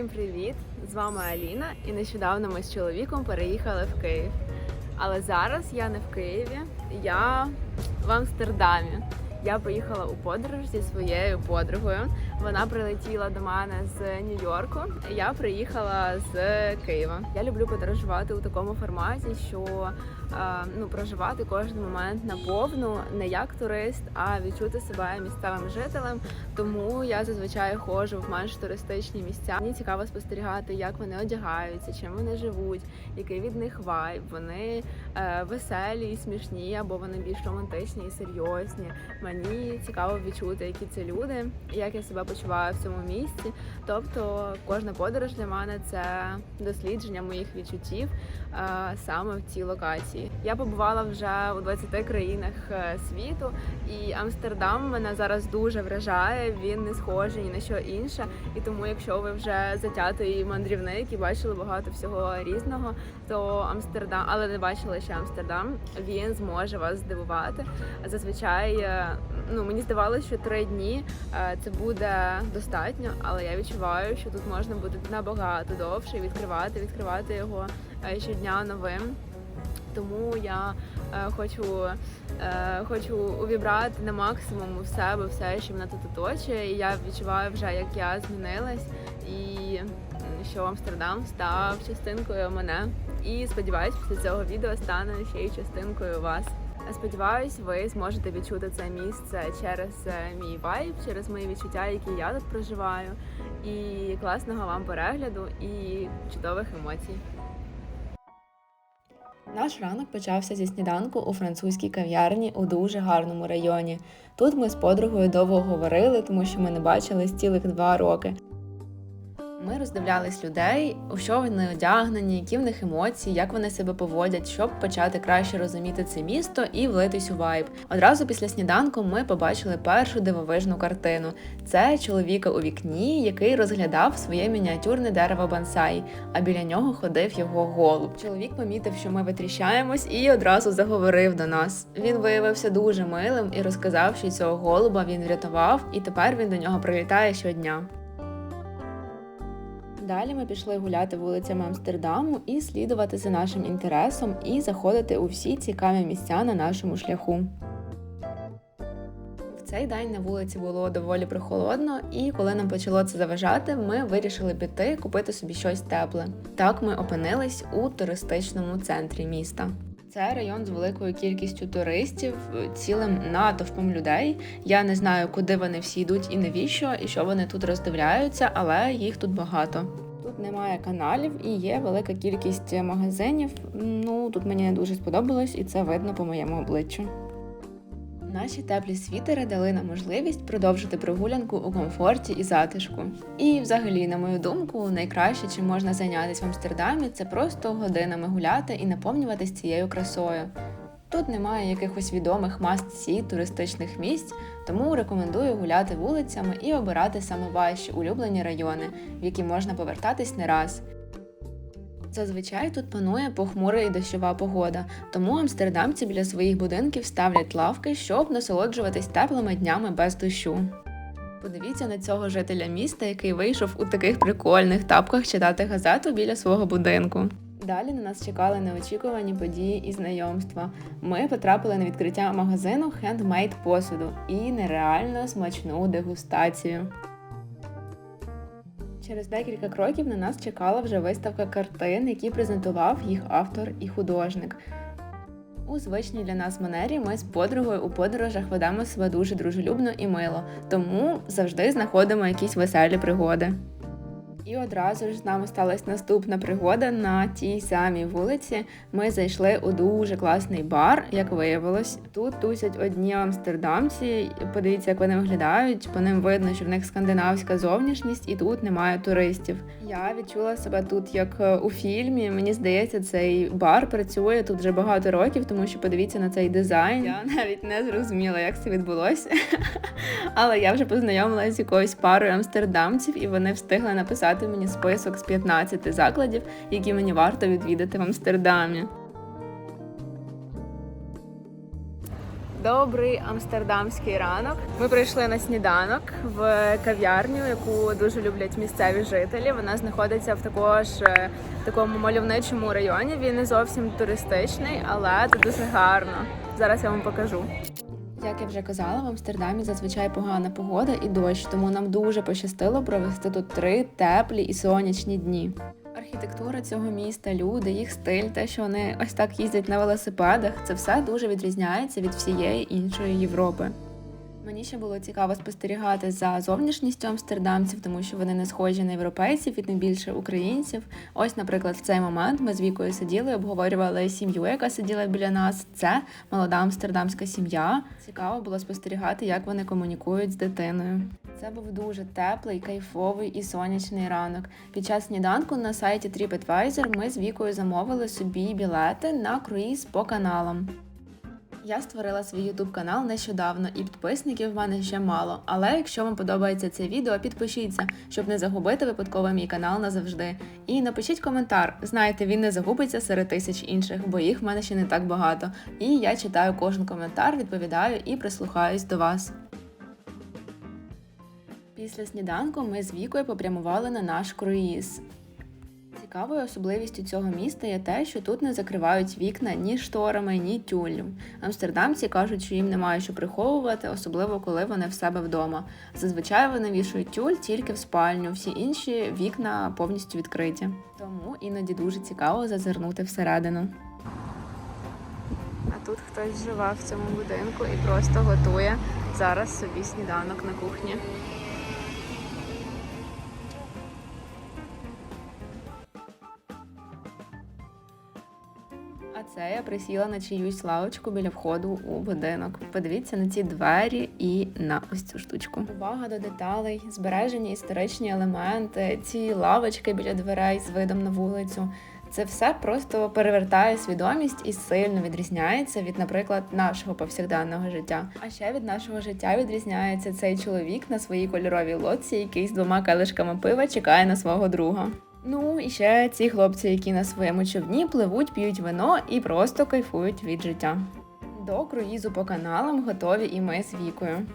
Всім привіт! З вами Аліна, і нещодавно ми з чоловіком переїхали в Київ. Але зараз я не в Києві, я в Амстердамі. Я поїхала у подорож зі своєю подругою. Вона прилетіла до мене з Нью-Йорку. Я приїхала з Києва. Я люблю подорожувати у такому форматі, що е, ну проживати кожен момент наповну, не як турист, а відчути себе місцевим жителем. Тому я зазвичай ходжу в менш туристичні місця. Мені цікаво спостерігати, як вони одягаються, чим вони живуть, який від них вайб. Вони е, веселі і смішні, або вони більш романтичні і серйозні. Мені цікаво відчути, які це люди, як я себе почуваю в цьому місці. Тобто, кожна подорож для мене це дослідження моїх відчуттів е, саме в цій локації. Я побувала вже у 20 країнах е, світу, і Амстердам мене зараз дуже вражає. Він не схожий ні на що інше. І тому, якщо ви вже затятий мандрівник і бачили багато всього різного, то Амстердам, але не бачили ще Амстердам, він зможе вас здивувати. Зазвичай, е, ну мені здавалося, що три дні це буде достатньо, але я відчуваю, що тут можна буде набагато довше відкривати, відкривати його е, щодня новим. Тому я е, хочу, е, хочу увібрати на максимум в себе все, що мене тут оточує. І я відчуваю вже, як я змінилась, і що Амстердам став частинкою мене. І сподіваюсь, після цього відео стане ще й частинкою вас. Сподіваюсь, ви зможете відчути це місце через е, мій вайб, через мої відчуття, які я тут проживаю. І класного вам перегляду і чудових емоцій. Наш ранок почався зі сніданку у французькій кав'ярні у дуже гарному районі. Тут ми з подругою довго говорили, тому що ми не бачились цілих два роки. Ми роздивлялись людей, у що вони одягнені, які в них емоції, як вони себе поводять, щоб почати краще розуміти це місто і влитись у вайб. Одразу після сніданку ми побачили першу дивовижну картину. Це чоловіка у вікні, який розглядав своє мініатюрне дерево бонсай, а біля нього ходив його голуб. Чоловік помітив, що ми витріщаємось, і одразу заговорив до нас. Він виявився дуже милим і розказав, що цього голуба він врятував, і тепер він до нього прилітає щодня. Далі ми пішли гуляти вулицями Амстердаму і слідувати за нашим інтересом і заходити у всі цікаві місця на нашому шляху. В цей день на вулиці було доволі прохолодно, і коли нам почало це заважати, ми вирішили піти купити собі щось тепле. Так ми опинились у туристичному центрі міста. Це район з великою кількістю туристів, цілим натовпом людей. Я не знаю, куди вони всі йдуть і навіщо, і що вони тут роздивляються, але їх тут багато. Немає каналів і є велика кількість магазинів. Ну тут мені не дуже сподобалось, і це видно по моєму обличчю. Наші теплі світери дали нам можливість продовжити прогулянку у комфорті і затишку. І, взагалі, на мою думку, найкраще, чим можна зайнятися в Амстердамі, це просто годинами гуляти і наповнюватись цією красою. Тут немає якихось відомих маст-сі туристичних місць, тому рекомендую гуляти вулицями і обирати саме ваші улюблені райони, в які можна повертатись не раз. Зазвичай тут панує похмура і дощова погода, тому амстердамці біля своїх будинків ставлять лавки, щоб насолоджуватись теплими днями без дощу. Подивіться на цього жителя міста, який вийшов у таких прикольних тапках читати газету біля свого будинку. Далі на нас чекали неочікувані події і знайомства. Ми потрапили на відкриття магазину хендмейд посуду і нереально смачну дегустацію. Через декілька кроків на нас чекала вже виставка картин, які презентував їх автор і художник. У звичній для нас манері ми з подругою у подорожах ведемо себе дуже дружелюбно і мило, тому завжди знаходимо якісь веселі пригоди. І одразу ж з нами сталася наступна пригода на тій самій вулиці. Ми зайшли у дуже класний бар, як виявилось. Тут тусять одні амстердамці. Подивіться, як вони виглядають. По ним видно, що в них скандинавська зовнішність, і тут немає туристів. Я відчула себе тут як е, у фільмі. Мені здається, цей бар працює тут вже багато років, тому що подивіться на цей дизайн. Я навіть не зрозуміла, як це відбулося. Але я вже познайомилася з якоюсь парою амстердамців, і вони встигли написати мені список з 15 закладів, які мені варто відвідати в Амстердамі. Добрий амстердамський ранок. Ми прийшли на сніданок в кав'ярню, яку дуже люблять місцеві жителі. Вона знаходиться в також е, такому мальовничому районі. Він не зовсім туристичний, але тут дуже гарно. Зараз я вам покажу. Як я вже казала, в Амстердамі зазвичай погана погода і дощ, тому нам дуже пощастило провести тут три теплі і сонячні дні. Архітектура цього міста, люди, їх стиль, те, що вони ось так їздять на велосипедах, це все дуже відрізняється від всієї іншої Європи. Мені ще було цікаво спостерігати за зовнішністю амстердамців, тому що вони не схожі на європейців і тим більше українців. Ось, наприклад, в цей момент ми з вікою сиділи, обговорювали сім'ю, яка сиділа біля нас. Це молода амстердамська сім'я. Цікаво було спостерігати, як вони комунікують з дитиною. Це був дуже теплий, кайфовий і сонячний ранок. Під час сніданку на сайті TripAdvisor ми з вікою замовили собі білети на круїз по каналам. Я створила свій YouTube канал нещодавно, і підписників в мене ще мало. Але якщо вам подобається це відео, підпишіться, щоб не загубити випадково мій канал назавжди. І напишіть коментар. Знаєте, він не загубиться серед тисяч інших, бо їх в мене ще не так багато. І я читаю кожен коментар, відповідаю і прислухаюсь до вас. Після сніданку ми з Вікою попрямували на наш круїз. Цікавою особливістю цього міста є те, що тут не закривають вікна ні шторами, ні тюллю. Амстердамці кажуть, що їм немає що приховувати, особливо коли вони в себе вдома. Зазвичай вони вішають тюль тільки в спальню, всі інші вікна повністю відкриті. Тому іноді дуже цікаво зазирнути всередину. А тут хтось живе в цьому будинку і просто готує зараз собі сніданок на кухні. Я присіла на чиюсь лавочку біля входу у будинок. Подивіться на ці двері і на ось цю штучку. Увага до деталей, збережені історичні елементи, ці лавочки біля дверей з видом на вулицю. Це все просто перевертає свідомість і сильно відрізняється від, наприклад, нашого повсякденного життя. А ще від нашого життя відрізняється цей чоловік на своїй кольоровій лодці, який з двома калишками пива чекає на свого друга. Ну і ще ці хлопці, які на своєму човні пливуть, п'ють вино і просто кайфують від життя. До круїзу по каналам готові і ми з вікою.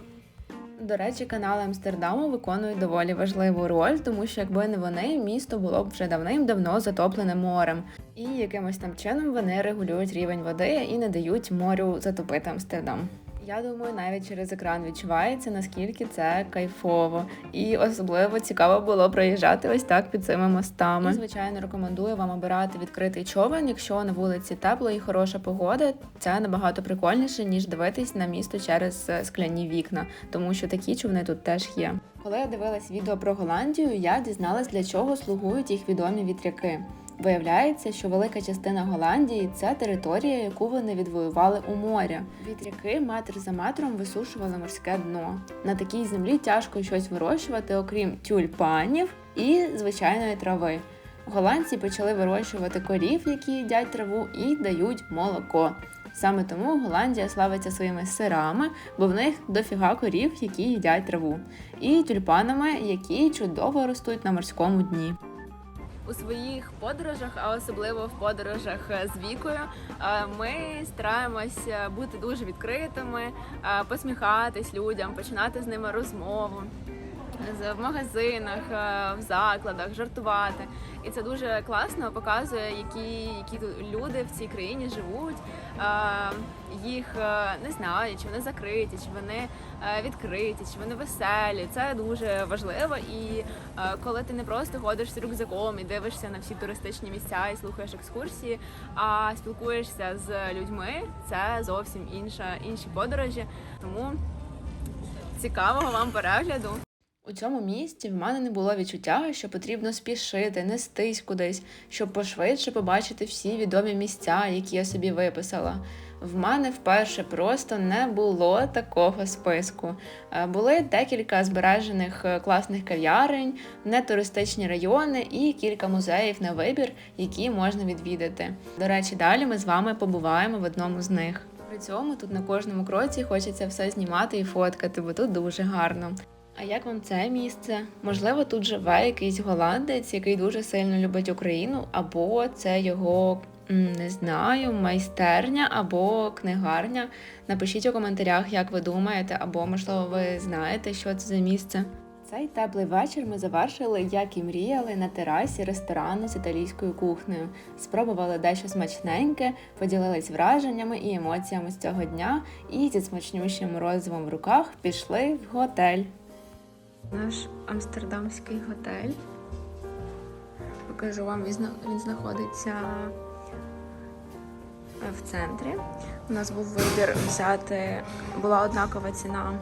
До речі, канали Амстердаму виконують доволі важливу роль, тому що якби не вони, місто було б вже давним-давно затоплене морем. І якимось там чином вони регулюють рівень води і не дають морю затопити Амстердам. Я думаю, навіть через екран відчувається, наскільки це кайфово. І особливо цікаво було проїжджати ось так під цими мостами. І, звичайно, рекомендую вам обирати відкритий човен, якщо на вулиці тепло і хороша погода. Це набагато прикольніше, ніж дивитись на місто через е, скляні вікна, тому що такі човни тут теж є. Коли я дивилась відео про Голландію, я дізналась, для чого слугують їх відомі вітряки. Виявляється, що велика частина Голландії це територія, яку вони відвоювали у моря. Вітряки метр за метром висушували морське дно. На такій землі тяжко щось вирощувати, окрім тюльпанів і звичайної трави. Голландці почали вирощувати корів, які їдять траву, і дають молоко. Саме тому Голландія славиться своїми сирами, бо в них дофіга корів, які їдять траву, і тюльпанами, які чудово ростуть на морському дні. У своїх подорожах, а особливо в подорожах е, з вікою, е, ми стараємося бути дуже відкритими, е, посміхатись людям, починати з ними розмову. В магазинах, е, в закладах, жартувати. І це дуже класно показує, які, які люди в цій країні живуть. Е, Їх е, не знаю, чи вони закриті, чи вони відкриті, чи вони веселі. Це дуже важливо. І коли ти не просто ходиш з рюкзаком і дивишся на всі туристичні місця і слухаєш екскурсії, а спілкуєшся з людьми, це зовсім інша інші подорожі. Тому цікавого вам перегляду. У цьому місті в мене не було відчуття, що потрібно спішити, нестись кудись, щоб пошвидше побачити всі відомі місця, які я собі виписала. В мене вперше просто не було такого списку. Е, Були декілька збережених е, класних кав'ярень, нетуристичні райони і кілька музеїв на вибір, які можна відвідати. До речі, далі ми з вами побуваємо в одному з них. При цьому тут на кожному кроці хочеться все знімати і фоткати, бо тут дуже гарно. А як вам це місце? Можливо, тут живе якийсь голландець, який дуже сильно любить Україну, або це його Не знаю, майстерня або книгарня. Напишіть у коментарях, як ви думаєте, або можливо ви знаєте, що це за місце. Цей теплий вечір ми завершили, як і мріяли, на терасі ресторану з італійською кухнею. Спробували дещо смачненьке, поділились враженнями і емоціями з цього дня, і зі смачнющим морозивом в руках пішли в готель. Наш амстердамський готель. Покажу вам, він знаходиться е, в центрі. У нас був вибір взяти, була однакова ціна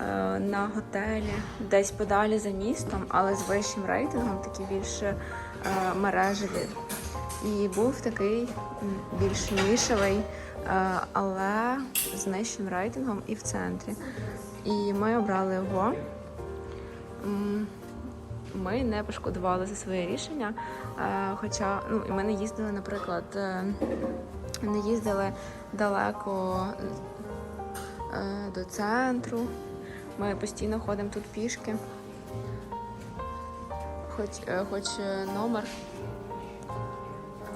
е, на готелі десь подалі за містом, але з вищим рейтингом, такі більш е, мережеві. І був такий більш нішевий, але з нижчим рейтингом і в центрі. І ми обрали його. Ми не пошкодували за своє рішення. е, Хоча ну, ми не їздили, наприклад, е, не їздили далеко е, до центру. Ми постійно ходимо тут пішки. Хоч, хоч номер.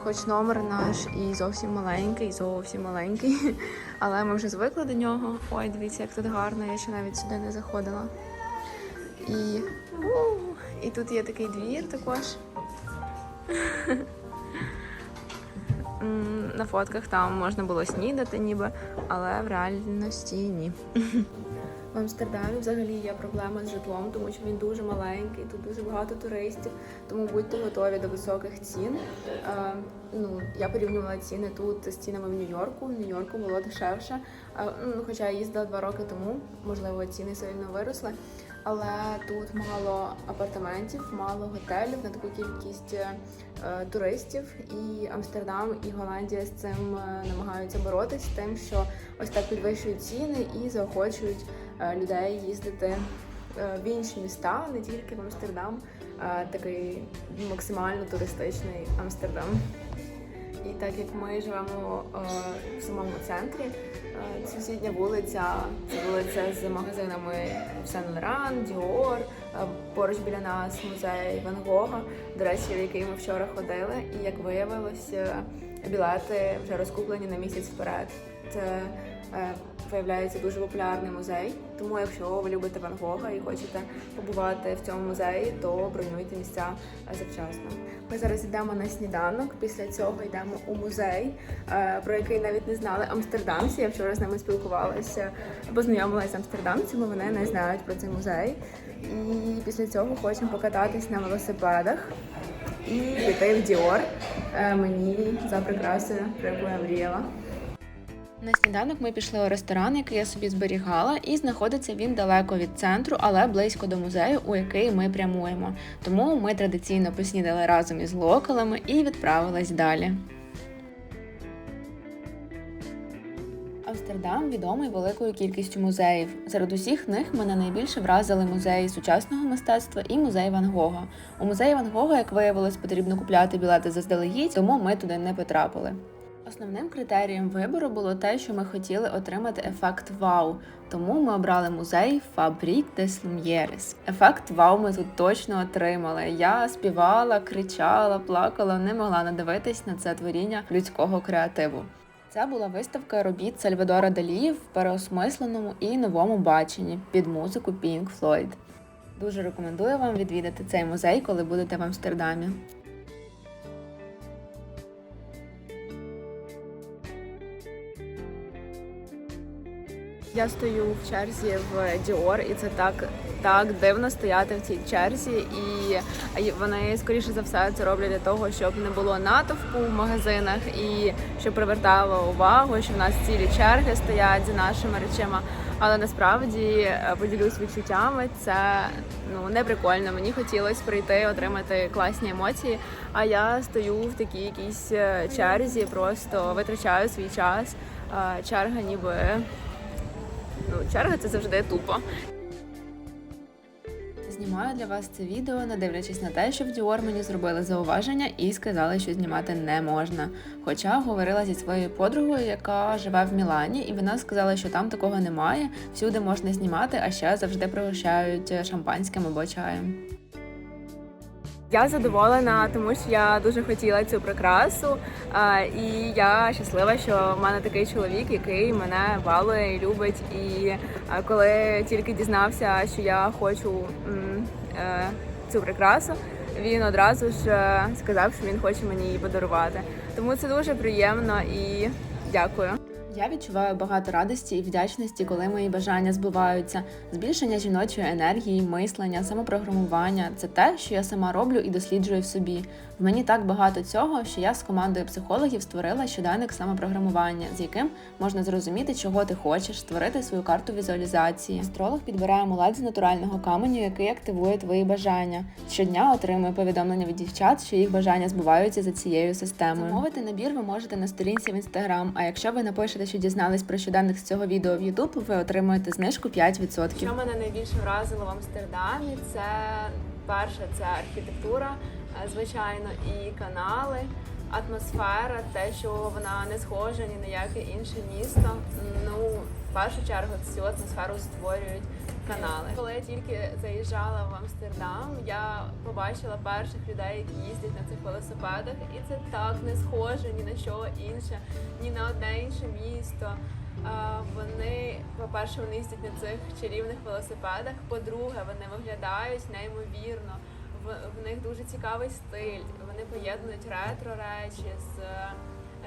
Хоч номер наш і зовсім маленький, і зовсім маленький. Але ми вже звикли до нього. Ой, дивіться, як тут гарно, я ще навіть сюди не заходила. І, і тут є такий двір також. На фотках там можна було снідати ніби, але в реальності ні. В Амстердамі взагалі є проблема з житлом, тому що він дуже маленький, тут дуже багато туристів, тому будьте готові до високих цін. Е, ну, я порівнювала ціни тут з цінами в Нью-Йорку. В Нью-Йорку було дешевше. Е, ну, хоча я їздила два роки тому, можливо, ціни сильно виросли. Але тут мало апартаментів, мало готелів на таку кількість е, туристів. І Амстердам і Голландія з цим е, намагаються боротися, з тим, що ось так підвищують ціни і заохочують е, людей їздити в інші міста, не тільки в Амстердам, а такий максимально туристичний Амстердам. І так як ми живемо в самому центрі, сусідня вулиця це вулиця з магазинами Сен Лоран, Діор. е, Поруч біля нас музей Ван Гога, до речі, в який ми вчора ходили. І як виявилось, е, білети вже розкуплені на місяць вперед. Це е, виявляється дуже популярний музей. Тому, якщо ви любите Ван Гога і хочете побувати в цьому музеї, то бронюйте місця завчасно. Ми зараз йдемо на сніданок. Після цього йдемо у музей, е, про який навіть не знали амстердамці. Я вчора з ними спілкувалася, познайомилася з амстердамцями. Вони не знають про цей музей. І після цього хочемо покататись на велосипедах і піти в Діор. Мені за прикрасою, про яку мріяла. На сніданок ми пішли у ресторан, який я собі зберігала, і знаходиться він далеко від центру, але близько до музею, у який ми прямуємо. Тому ми традиційно поснідали разом із локалами і відправились далі. Амстердам відомий великою кількістю музеїв. Серед усіх них мене найбільше вразили музеї сучасного мистецтва і музей Ван Гога. У музеї Ван Гога, як виявилось, потрібно купляти білети заздалегідь, тому ми туди не потрапили. Основним критерієм вибору було те, що ми хотіли отримати ефект вау, тому ми обрали музей Фабрік де Слум'єрес. Ефект вау ми тут точно отримали. Я співала, кричала, плакала, не могла надивитись на це творіння людського креативу. Це була виставка робіт Сальвадора Далі в переосмисленому і новому баченні під музику Pink Floyd. Дуже рекомендую вам відвідати цей музей, коли будете в Амстердамі. Я стою в черзі в Діор, і це так, так дивно стояти в цій черзі. І вони, скоріше за все, це роблять для того, щоб не було натовпу в магазинах і щоб привертало увагу, що в нас цілі черги стоять за нашими речима. Але насправді е, поділюсь відчуттями. Це ну не прикольно. Мені хотілося прийти, отримати класні емоції. А я стою в такій якійсь е, черзі, просто витрачаю свій час. Е, Черга ніби черга це завжди тупо. Знімаю для вас це відео, не дивлячись на те, що в Діор мені зробили зауваження і сказали, що знімати не можна. Хоча говорила зі своєю подругою, яка живе в Мілані, і вона сказала, що там такого немає. Всюди можна знімати, а ще завжди пригощають шампанським або чаєм. Я задоволена, тому що я дуже хотіла цю прикрасу, і я щаслива, що в мене такий чоловік, який мене балує і любить. І коли тільки дізнався, що я хочу е, цю прикрасу, він одразу ж е, сказав, що він хоче мені її подарувати. Тому це дуже приємно і дякую. Я відчуваю багато радості і вдячності, коли мої бажання збуваються. Збільшення жіночої енергії, мислення, самопрограмування це те, що я сама роблю і досліджую в собі. В мені так багато цього, що я з командою психологів створила щоденник самопрограмування, з яким можна зрозуміти, чого ти хочеш, створити свою карту візуалізації. Астролог підбирає амулет з натурального каменю, який активує твої бажання. Щодня отримує повідомлення від дівчат, що їх бажання збуваються за цією системою. Замовити набір ви можете на сторінці в інстаграм. А якщо ви напишете, що дізнались про щоденник з цього відео в Ютуб, ви отримуєте знижку 5%. Що мене найбільше вразило в Амстердамі, це перше це архітектура, е, звичайно, і канали. Атмосфера, те, що вона не схожа ні на яке інше місто. Ну, в першу чергу цю атмосферу створюють канали. Коли я тільки заїжджала в Амстердам, я побачила перших людей, які їздять на цих велосипедах, і це так не схоже ні на що інше, ні на одне інше місто. Вони, по-перше, вони їздять на цих чарівних велосипедах. По-друге, вони виглядають неймовірно. В, них дуже цікавий стиль. Вони поєднують ретро речі з,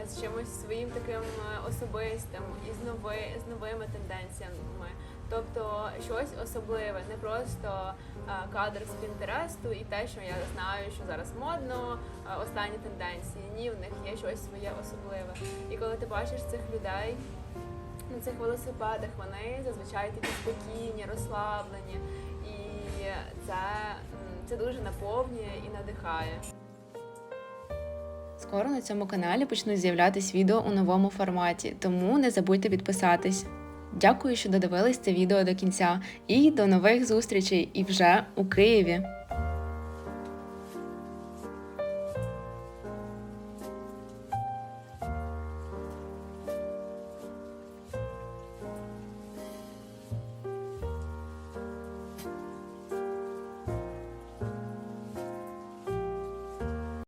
з чимось своїм таким е, особистим і з нови, з новими тенденціями. Тобто щось особливе, не просто е, кадр з Пінтересту і те, що я знаю, що зараз модно, е, останні тенденції. Ні, в них є щось своє особливе. І коли ти бачиш цих людей на цих велосипедах, вони зазвичай такі спокійні, розслаблені, і це, це дуже наповнює і надихає. Скоро на цьому каналі почнуть з'являтись відео у новому форматі, тому не забудьте підписатись. Дякую, що додивились це відео до кінця, і до нових зустрічей і вже у Києві.